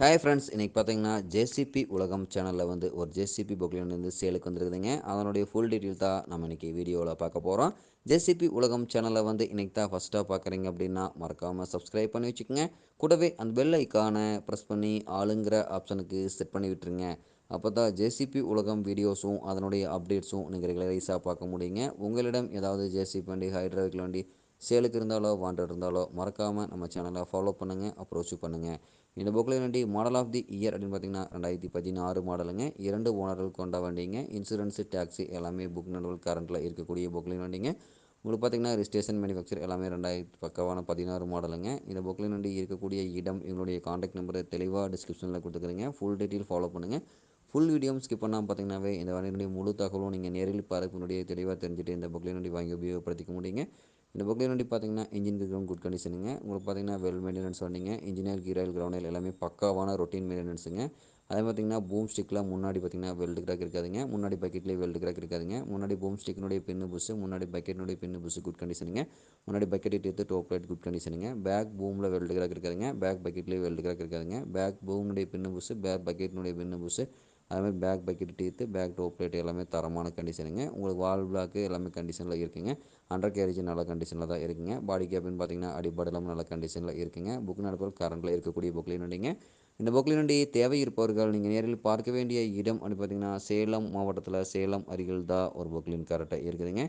Hi friends இன்றைக்கி பார்த்தீங்கன்னா JCB உலகம் சேனலில் வந்து ஒரு ஜேசிபி பொக்லின் வந்து சேலுக்கு வந்துருக்குதுங்க. அதனுடைய ஃபுல் டீட்டெயில் தான் நம்ம இன்றைக்கி வீடியோவில் பார்க்க போகிறோம் ஜேசிபி உலகம் சேனலில் வந்து இன்றைக்கி தான் ஃபஸ்ட்டாக பார்க்குறீங்க அப்படின்னா மறக்காமல் சப்ஸ்கிரைப் பண்ணி வச்சுக்கோங்க. கூடவே அந்த பெல் ஐக்கானை ப்ரெஸ் பண்ணி ஆளுங்கிற ஆப்ஷனுக்கு செட் பண்ணி விட்டுருங்க. அப்போ தான் ஜேசிபி உலகம் வீடியோஸும் அதனுடைய அப்டேட்ஸும் நீங்கள் ரெகுலரைஸாக பார்க்க முடியுங்க. உங்களிடம் ஏதாவது ஜேசிபி வண்டி ஹைட்ராவிக் வண்டி சேலுக்கு இருந்தாலோ வாண்டட் இருந்தாலோ மறக்காமல் நம்ம சேனலை ஃபாலோ பண்ணுங்கள் அப்ரோச் பண்ணுங்கள் இந்த புக்கில் வண்டி மாடல் ஆஃப் தி இயர் அப்படின்னு பார்த்தீங்கன்னா ரெண்டாயிரத்தி பதினாறு மாடலுங்க இரண்டு ஓனர்கள் கொண்ட வண்டிங்க. இன்சூரன்ஸு டேக்ஸி எல்லாமே புக் நடுவல் கரண்ட்டில் இருக்கக்கூடிய புக்லின் வண்டிங்க. உங்களுக்கு பார்த்தீங்கன்னா ரிஜிஸ்ட்ரேஷன் மேனுஃபேக்சர் எல்லாமே ரெண்டாயிரத்து பக்கமான பதினாறு மாடலுங்க இந்த புக்கில் வண்டி இருக்கக்கூடிய இடம் எங்களுடைய காண்டாக்ட் நம்பரை தெளிவாக டிஸ்கிரிப்ஷனில் கொடுத்துக்கிறீங்க. ஃபுல் டீட்டெயில் ஃபாலோ பண்ணுங்கள் ஃபுல் வீடியோ ஸ்கிப் பண்ணால் பார்த்தீங்கன்னாவே இந்த வண்டியினுடைய முழு தகவலும் நீங்கள் நேரில் பார்க்கக்கூடிய தெளிவாக தெரிஞ்சுட்டு இந்த புக்கில் வண்டி வாங்கி உபயோகப்படுத்திக்க முடியுங்க? இந்த புக்கில் வண்டி பார்த்தீங்கன்னா இன்ஜின் கிரவுண்ட் குட் கண்டிஷனுங்க உங்களுக்கு பார்த்தீங்கன்னா வெல் மெயின்டெனன்ஸ் வண்டிங்க இன்ஜினியர் கீராயில் கிரவுண்டில் எல்லாமே பக்காவான ரொட்டீன் மெயின்டெனன்ஸுங்க அதே பார்த்தீங்கன்னா பூம் ஸ்டிக்கில் முன்னாடி பார்த்தீங்கன்னா வெல்டு கிராக் இருக்காதுங்க. முன்னாடி பக்கெட்லேயே வெல்டு கிராக் இருக்காதுங்க. முன்னாடி பூம் ஸ்டிக்னுடைய பின்னு புஷ் முன்னாடி பக்கெட்டினுடைய பின்னு புஷ் குட் கண்டிஷனுங்க முன்னாடி பக்கெட் எடுத்து டோப் லைட் குட் கண்டிஷனுங்க பேக் பூமில் வெல்டு கிராக் இருக்காதுங்க. பேக் பக்கெட்லேயே வெல்டு கிராக் இருக்காதுங்க. பேக் பூமுடைய பின்னு புஷ் பேக் பக்கெட்டினுடைய பின்னு புஸ்ஸு அதுமாதிரி back bucket teeth back top plate எல்லாமே தரமான கண்டிஷனுங்க. உங்களுக்கு வால் பிளாக்கு எல்லாமே கண்டிஷனில் இருக்குதுங்க அண்டர் கேரேஜ் நல்ல கண்டிஷனில் தான் இருக்குதுங்க பாடி கேப்னு பார்த்தீங்கன்னா அடிப்பாடு எல்லாமே நல்ல கண்டிஷனில் இருக்குதுங்க புக் நடப்பவர் கரண்டில் இருக்கக்கூடிய புக்லேயும் வண்டிங்க இந்த புக்லின் வண்டி தேவை இருப்பவர்கள் நீங்கள் நேரில் பார்க்க வேண்டிய இடம் அப்படின்னு பார்த்தீங்கன்னா சேலம் மாவட்டத்தில் சேலம் அருகில் தான் ஒரு புக்லின் கரெக்டாக இருக்குதுங்க.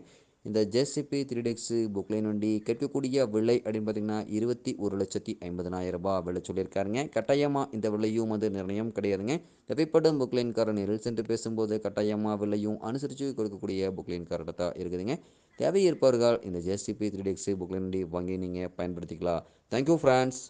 இந்த ஜேசிபி த்ரீ டெக்ஸு புக்லைன் வண்டி கேட்கக்கூடிய விலை அப்படின்னு பார்த்தீங்கன்னா இருபத்தி ஒரு லட்சத்தி ஐம்பதனாயிரம் ரூபாய் விலை சொல்லியிருக்காருங்க. கட்டாயமாக இந்த விலையும் வந்து நிர்ணயம் கிடையாதுங்க. தேவைப்படும் புக்லைன்காரர் நேரில் சென்று பேசும்போது கட்டாயமாக விலையும் அனுசரித்து கொடுக்கக்கூடிய புக்லைன்காரர்கிட்ட தான் இருக்குதுங்க. தேவை இருப்பவர்கள் இந்த ஜேசிபி த்ரீ டெக்ஸு புக்லைன் வண்டி வாங்கி நீங்கள் பயன்படுத்திக்கலாம். Thank you friends